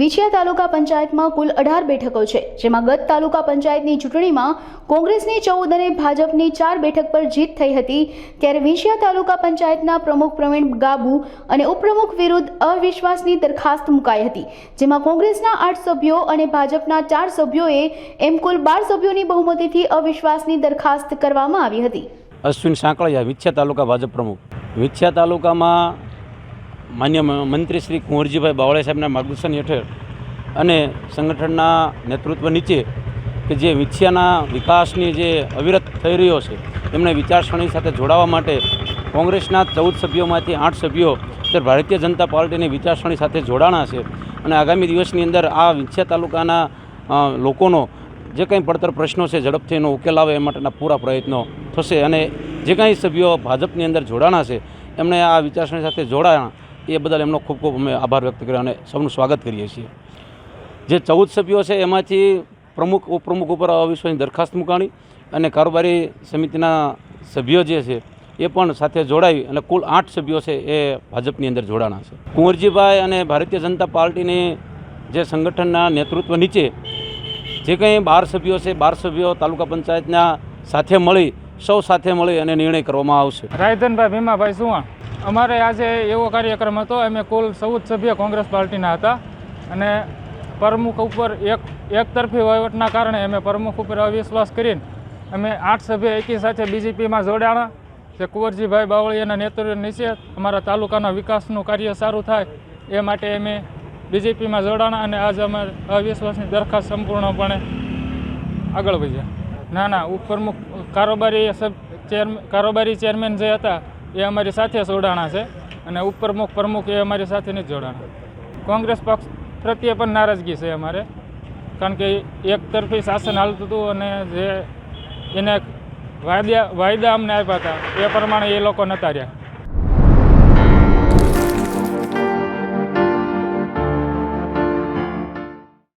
વિછિયા તાલુકા પંચાયતમાં કુલ અઢાર બેઠકો છે, જેમાં ગત તાલુકા પંચાયતની ચૂંટણીમાં કોંગ્રેસની ચૌદ અને ભાજપની ચાર બેઠક પર જીત થઈ હતી, ત્યારે વિછિયા તાલુકા પંચાયતના પ્રમુખ પ્રવીણ ગાબુ અને ઉપપ્રમુખ વિરુદ્ધ અવિશ્વાસની દરખાસ્ત મુકાઈ હતી, જેમાં કોંગ્રેસના આઠ સભ્યો અને ભાજપના ચાર સભ્યોએ એમ કુલ બાર સભ્યોની બહુમતીથી અવિશ્વાસની દરખાસ્ત કરવામાં આવી હતી. અશ્વિન સાંકળિયા, વિછિયા તાલુકા ભાજપ પ્રમુખ. વિછિયા તાલુકામાં માન્ય મંત્રી શ્રી કુંવરજીભાઈ બાવળે સાહેબના માર્ગદર્શન હેઠળ અને સંગઠનના નેતૃત્વ નીચે કે જે વિછિયાના વિકાસની જે અવિરત થઈ રહ્યો છે, એમને વિચારસરણી સાથે જોડાવા માટે કોંગ્રેસના ચૌદ સભ્યોમાંથી આઠ સભ્યો અત્યારે ભારતીય જનતા પાર્ટીની વિચારસરણી સાથે જોડાણા છે અને આગામી દિવસની અંદર આ વિછિયા તાલુકાના લોકોનો જે કંઈ પડતર પ્રશ્નો છે ઝડપથી એનો ઉકેલ આવે એ માટેના પૂરા પ્રયત્નો થશે અને જે કાંઈ સભ્યો ભાજપની અંદર જોડાણા છે એમણે આ વિચારસરણી સાથે જોડાયા એ બદલ એમનો ખૂબ ખૂબ અમે આભાર વ્યક્ત કર્યો અને સૌનું સ્વાગત કરીએ છીએ. જે ચૌદ સભ્યો છે, એમાંથી પ્રમુખ, ઉપપ્રમુખ ઉપર અવિશ્વાસની દરખાસ્ત મુકાણી અને કારોબારી સમિતિના સભ્યો જે છે, એ પણ સાથે જોડાઈ અને કુલ આઠ સભ્યો છે, એ ભાજપની અંદર જોડાણા છે. કુંવરજીભાઈ અને ભારતીય જનતા પાર્ટીની જે સંગઠનના નેતૃત્વ નીચે જે કંઈ બાર સભ્યો છે, બાર સભ્યો તાલુકા પંચાયતના સાથે મળી, સૌ સાથે મળી અને નિર્ણય કરવામાં આવશે. રાયધનભાઈ ભીમાભાઈ સુવાણ અમારે આજે એવો કાર્યક્રમ હતો, અમે કુલ ચૌદ સભ્ય કોંગ્રેસ પાર્ટીના હતા અને પ્રમુખ ઉપર એક એકતરફી વહીવટના કારણે અમે પ્રમુખ ઉપર અવિશ્વાસ કરીને અમે આઠ સભ્ય એકી સાથે બીજેપીમાં જોડાણા. જે કુંવરજીભાઈ બાવળીયાના નેતૃત્વ નીચે અમારા તાલુકાના વિકાસનું કાર્ય સારું થાય, એ માટે અમે બીજેપીમાં જોડાણા અને આજે અમારે અવિશ્વાસની દરખાસ્ત સંપૂર્ણપણે આગળ વધ્યા. ના ના, ઉપપ્રમુખ કારોબારી ચેર કારોબારી ચેરમેન જે હતા એ અમારી સાથે જોડાણા છે અને ઉપપ્રમુખ પ્રમુખ એ અમારી સાથે નથી જોડાણા. કોંગ્રેસ પક્ષ પ્રત્યે પણ નારાજગી છે અમારે, કારણ કે એક તરફી શાસન હાલતું હતું અને જે એને વાયદા વાયદા અમને આપ્યા હતા, એ પ્રમાણે એ લોકો નતા રહ્યા.